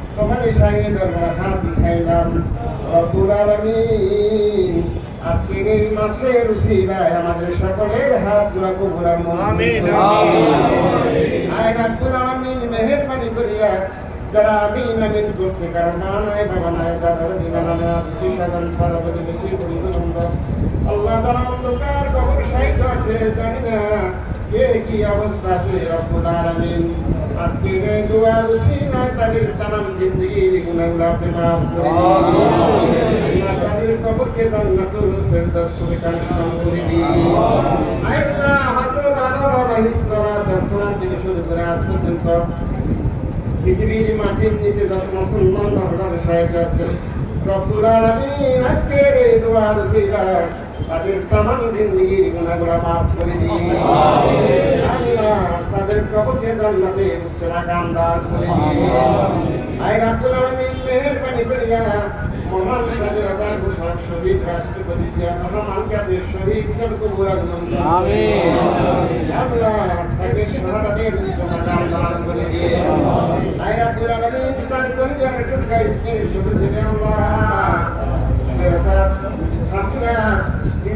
তোমার সাহেব দরবার হাত খাইলাম রব্বুল আলামিন আজকের এই মাসের উসিলায় আমাদের সকলের হাত জোড়া কবুলার আমিন, আয় রব্বুল আলামিন মেহেরবানি করিয়া যারা আমিন আমিন করছে কারণ মা নাই বাবা নাই দাদা দাদি নানা নানা আত্মীয় স্বজন পাড়া প্রতিবেশী বন্ধু বান্ধব আল্লাহ যারা অন্ধকার কবর সাহিত্য আছে জানি না। কে অবস্থা আছে রব্বুল আলামিন আজকের এই দোয়া উসিলায় তাদের তামাম জিন্দগির গুনাহগুলো আপনি মাফ করে দিন আল্লাহ তাদের কবরকে জান্নাতুল ফেরদাউস কানেকশন করে দিন আল্লাহ হযরত আদম আলাইহিস সালাতু ওয়াস সালাম থেকে শুরু করে আজ পর্যন্ত পৃথিবীর মাটির নিচে যত মুসলমান আপনার সাহেব আছে রব্বুল আলামিন আজকের এই দোয়ার উসিলায় তাদের তামাম জিন্দগির গুনাহগুলো মাফ করে দিন কবরকে জান্নাতে উচ্চ মাকাম দান করে আয় রব্বুল আলামিন মেহেরবানি করিয়া মহান স্বাধীনতার ঘোষক শহীদ রাষ্ট্রপতি জিয়া রহমান কাছে শহীদ হিসেবে কবুল আমিন। আল্লাহ তাকে শাহাদাতের উচ্চ মাকাম দান করে দিয়ে আয় রব্বুল আলামিন তার কলিজার টুকরা স্ত্রীর ছোট আল্লাহ হাসিনা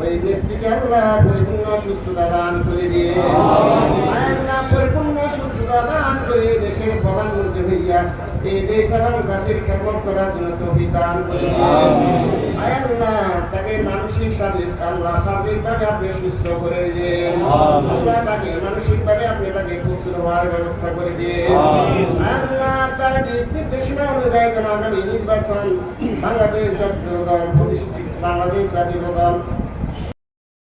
ওই নেত্রীকে আল্লাহ পরিপূর্ণ সুস্থতা দান করে দিয়ে আল্লাহ পরিপূর্ণ সুস্থতা দান করে দেশের প্রধানমন্ত্রী হইয়া এই দেশ এবং জাতির খেদমত করার জন্য তৌফিক দান করে দিয়ে আল্লাহ তাকে মানসিক শারীরিক আল্লাহ সার্বিকভাবে আপনি সুস্থ করে দিয়ে, আল্লাহ তাকে মানসিকভাবে আপনি তাকে সুস্থ হওয়ার ব্যবস্থা করে দিয়ে আল্লাহ তার নির্দেশনা অনুযায়ী যেন আগামী নির্বাচন বাংলাদেশ জাতীয় দল প্রতিষ্ঠিত বাংলাদেশ জাতীয় দল